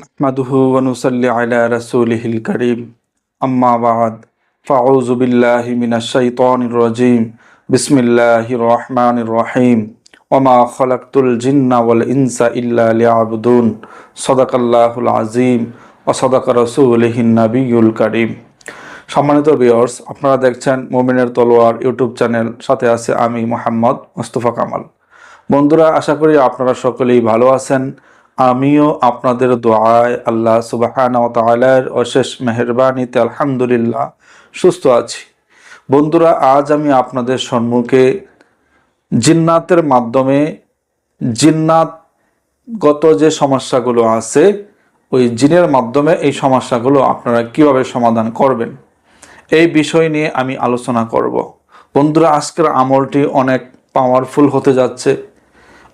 نحمده ونصلي على رسوله الكريم أما بعد فأعوذ بالله من الشيطان الرجيم بسم الله الرحمن الرحيم وما خلقت الجن والإنس إلا ليعبدون صدق الله العظيم وصدق رسوله النبي الكريم সম্মানিত ভিউয়ার্স আপনারা দেখছেন মোমিনের তলোয়ার ইউটিউব চ্যানেল সাথে আছে আমি মোহাম্মদ মোস্তফা কামাল বন্ধুরা আশা করি আপনারা সকলেই ভালো আছেন আমিও আপনাদের দোয়ায় আল্লাহ সুবাহান তালার অশেষ মেহরবানিতে আলহামদুলিল্লাহ সুস্থ আছি। বন্ধুরা, আজ আমি আপনাদের সম্মুখে জিন্নাতের মাধ্যমে জিন্নাতগত যে সমস্যাগুলো আছে, ওই জিনের মাধ্যমে এই সমস্যাগুলো আপনারা কীভাবে সমাধান করবেন, এই বিষয় নিয়ে আমি আলোচনা করব। বন্ধুরা, আজকের আমলটি অনেক পাওয়ারফুল হতে যাচ্ছে।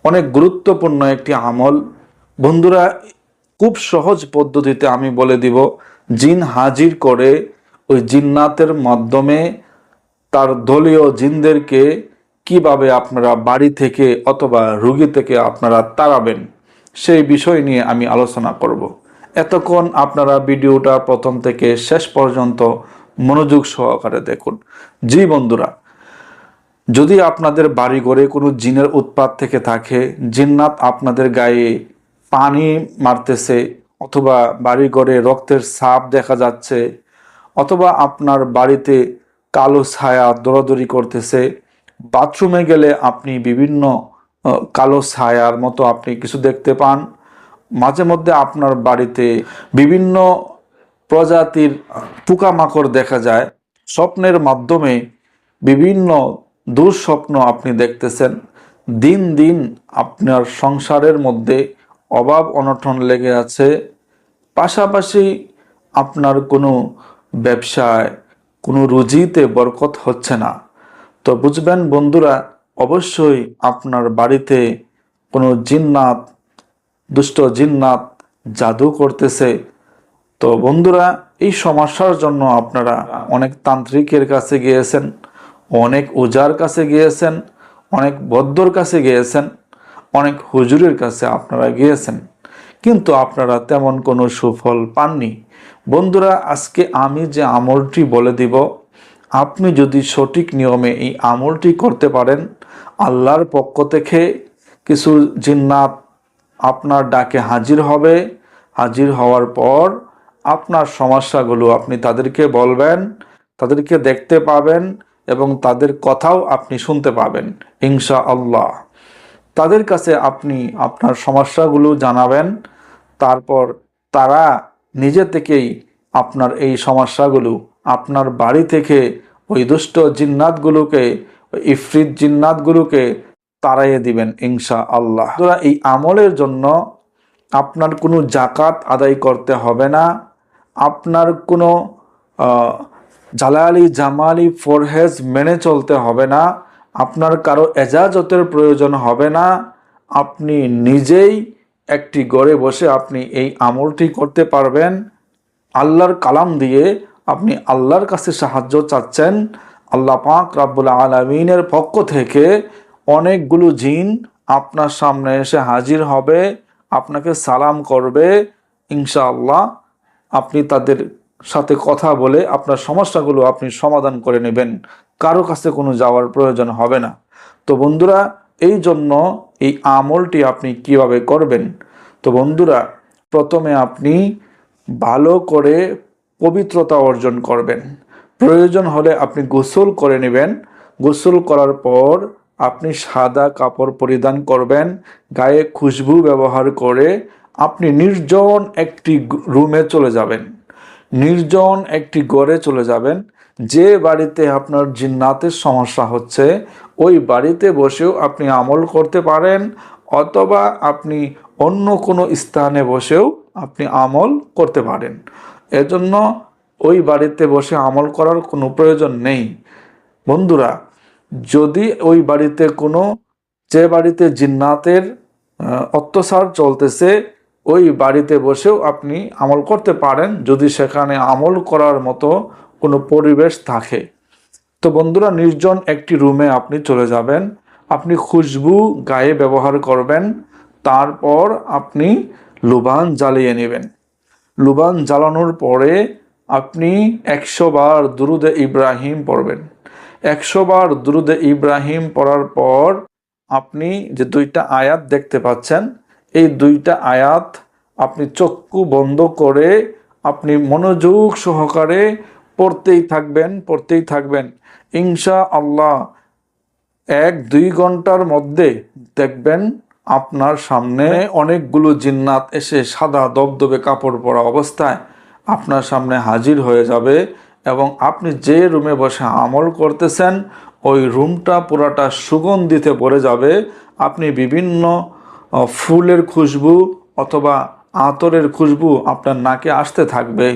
অনেক গুরুত্বপূর্ণ একটি আমল। বন্ধুরা, খুব সহজ পদ্ধতিতে আমি বলে দিব, জিন হাজির করে ওই জিন্নাতের মাধ্যমে তার দলীয় জিনদেরকে কীভাবে আপনারা বাড়ি থেকে অথবা রুগী থেকে আপনারা তাড়াবেন, সেই বিষয় নিয়ে আমি আলোচনা করব। এতক্ষণ আপনারা ভিডিওটা প্রথম থেকে শেষ পর্যন্ত মনোযোগ সহকারে দেখুন। জি বন্ধুরা, যদি আপনাদের বাড়ি ঘরে কোনো জিনের উৎপাত থেকে থাকে, জিন্নাত আপনাদের গায়ে পানি মারতেছে অথবা বাড়ি ঘরে রক্তের সাপ দেখা যাচ্ছে অথবা আপনার বাড়িতে কালো ছায়া দৌড়াদৌড়ি করতেছে। বাথরুমে গেলে আপনি বিভিন্ন কালো ছায়ার মতো আপনি কিছু দেখতে পান। মাঝে মধ্যে আপনার বাড়িতে বিভিন্ন প্রজাতির পোকামাকড় দেখা যায়। স্বপ্নের মাধ্যমে বিভিন্ন দুঃস্বপ্ন আপনি দেখতেছেন। দিন দিন আপনার সংসারের মধ্যে অভাব অনটন লেগে আছে। পাশাপাশি আপনার কোনো ব্যবসায় কোনো রুজিতে বরকত হচ্ছে না। তো বুঝবেন বন্ধুরা, অবশ্যই আপনার বাড়িতে কোনো জিন্নাত, দুষ্ট জিন্নাত জাদু করতেছে। তো বন্ধুরা, এই সমস্যার জন্য আপনারা অনেক তান্ত্রিকের কাছে গিয়েছেন, অনেক ওজার কাছে গিয়েছেন, অনেক বদ্ধর কাছে গিয়েছেন। অনেক হুজুরের কাছে আপনারা গিয়েছেন, কিন্তু আপনারা তেমন কোনো সুফল পাননি। বন্ধুরা, আজকে আমি যে আমলটি বলে দিব, আপনি যদি সঠিক নিয়মে এই আমলটি করতে পারেন, আল্লাহর পক্ষ থেকে কিছু জিন্নাত আপনার ডাকে হাজির হবে। হাজির হওয়ার পর আপনার সমস্যাগুলো আপনি তাদেরকে বলবেন, তাদেরকে দেখতে পাবেন এবং তাদের কথাও আপনি শুনতে পাবেন ইনশা আল্লাহ তাদের কাছে আপনি আপনার সমস্যাগুলো জানাবেন, তারপর তারা নিজে থেকেই আপনার এই সমস্যাগুলো আপনার বাড়ি থেকে ওই দুষ্ট জিন্নাতগুলোকে ইফরিত জিন্নাতগুলোকে তাড়াইয়ে দিবেন ইনশা আল্লাহ এই আমলের জন্য আপনার কোনো জাকাত আদায় করতে হবে না। আপনার কোনো জালালি জামালি ফরহেজ মেনে চলতে হবে না। আপনার কারও এজাজতের প্রয়োজন হবে না। আপনি নিজেই একটি গড়ে বসে আপনি এই আমলটি করতে পারবেন। আল্লাহর কালাম দিয়ে আপনি আল্লাহর কাছে সাহায্য চাচ্ছেন। আল্লাহ পাক রাব্বুল আলমিনের পক্ষ থেকে অনেকগুলো জিন আপনার সামনে এসে হাজির হবে, আপনাকে সালাম করবে। ইনশাআল্লাহ আপনি তাদের সাথে কথা বলে আপনার সমস্যাগুলো আপনি সমাধান করে নেবেন। কারও কাছে কোনো যাওয়ার প্রয়োজন হবে না। তো বন্ধুরা, এই জন্য এই আমলটি আপনি কীভাবে করবেন? তো বন্ধুরা, প্রথমে আপনি ভালো করে পবিত্রতা অর্জন করবেন। প্রয়োজন হলে আপনি গোসল করে নেবেন। গোসল করার পর আপনি সাদা কাপড় পরিধান করবেন, গায়ে খুশবু ব্যবহার করে আপনি নির্জন একটি রুমে চলে যাবেন। নির্জন একটি গড়ে চলে যাবেন। যে বাড়িতে আপনার জিন্নাতের সমস্যা হচ্ছে, ওই বাড়িতে বসেও আপনি আমল করতে পারেন, অথবা আপনি অন্য কোনো স্থানে বসেও আপনি আমল করতে পারেন। এজন্য ওই বাড়িতে বসে আমল করার কোনো প্রয়োজন নেই। বন্ধুরা, যদি ওই বাড়িতে কোনো, যে বাড়িতে জিন্নাতের অত্যাচার চলতেছে, ওই বাড়িতে বসেও আপনি আমল করতে পারেন। যদি সেখানে আমল করার মতো কোনো পরিবেশ থাকে। তো বন্ধুরা, নির্জন একটি রুমে আপনি চলে যাবেন। আপনি খুশবু গায়ে ব্যবহার করবেন। তারপর আপনি লুবান জ্বালিয়ে নেবেন। লুবান জ্বালানোর পরে আপনি একশো বার দুরুদে ইব্রাহিম পড়বেন। একশো বার দুরুদে ইব্রাহিম পড়ার পর আপনি যে দুইটা আয়াত দেখতে পাচ্ছেন, এই দুইটা আয়াত আপনি চক্ষু বন্ধ করে আপনি মনোযোগ সহকারে পড়তেই থাকবেন পড়তেই থাকবেন। ইনশা আল্লাহ এক, দুই ঘণ্টার মধ্যে দেখবেন আপনার সামনে অনেকগুলো জিন্নাত এসে সাদা দবদবে কাপড় পরা অবস্থায় আপনার সামনে হাজির হয়ে যাবে এবং আপনি যে রুমে বসে আমল করতেছেন, ওই রুমটা পুরাটা সুগন্ধিতে ভরে যাবে। আপনি বিভিন্ন ফুলের খুশবু অথবা আতরের খুশবু আপনার নাকে আসতে থাকবে।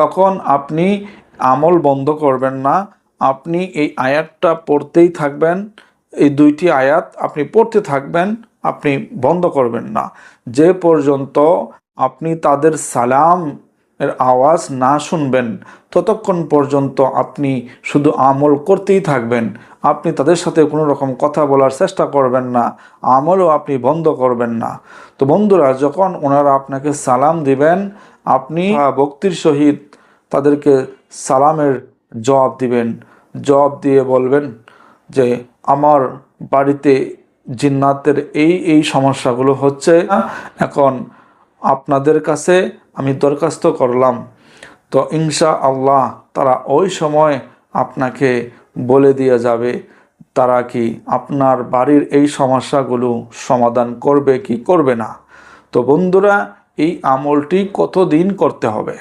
তখন আপনি আমল বন্ধ করবেন না। আপনি এই আয়াতটা পড়তেই থাকবেন। এই দুইটি আয়াত আপনি পড়তে থাকবেন, আপনি বন্ধ করবেন না। যে পর্যন্ত আপনি তাদের সালাম এর আওয়াজ না শুনবেন, ততক্ষণ পর্যন্ত আপনি শুধু আমল করতেই থাকবেন। আপনি তাদের সাথে কোনো রকম কথা বলার চেষ্টা করবেন না, আমলও আপনি বন্ধ করবেন না। তো বন্ধুরা, যখন ওনারা আপনাকে সালাম দিবেন, আপনি ভক্তির সহিত তাদেরকে সালামের জবাব দিবেন। জবাব দিয়ে বলবেন যে, আমার বাড়িতে জিন্নাতের এই এই সমস্যাগুলো হচ্ছে এখন আপনাদের কাছে আমি দরখাস্ত করলাম। তো ইনশা আল্লাহ তারা ওই সময় আপনাকে বলে দিয়ে যাবে। তারা কি আপনার বাড়ির এই সমস্যাগুলো সমাধান করবে কি করবে না? তো বন্ধুরা, এই আমলটি কতদিন করতে হবে?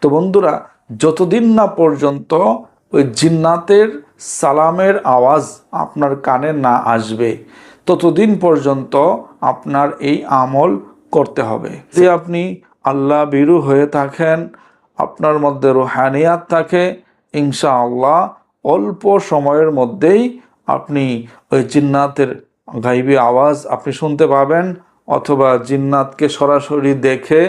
তো বন্ধুরা, যতদিন না পর্যন্ত ওই জিন্নাতের সালামের আওয়াজ আপনার কানে না আসবে, ততদিন পর্যন্ত আপনার এই আমল করতে হবে। যে আপনি আল্লাহ বিরু হয়ে থাকেন, আপনার মধ্যে রোহানিয়াত থাকে ইনশা আল্লাহ অল্প সময়ের মধ্যেই আপনি ওই জিন্নাতের গাইবি আওয়াজ আপনি শুনতে পাবেন, অথবা জিন্নাতকে সরাসরি দেখে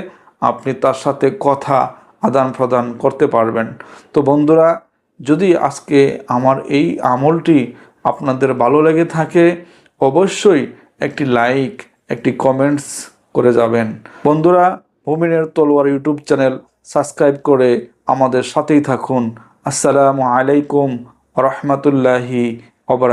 আপনি তার সাথে কথা আদান প্রদান করতে পারবেন। তো বন্ধুরা, যদি আজকে আমার এই আমলটি আপনাদের ভালো লেগে থাকে, অবশ্যই একটি লাইক, একটি কমেন্টস করে যাবেন। বন্ধুরা, মুমিনের তলোয়ার ইউটিউব চ্যানেল সাবস্ক্রাইব করে আমাদের সাথেই থাকুন। আসসালামু আলাইকুম রহমতুল্লাহি অবরা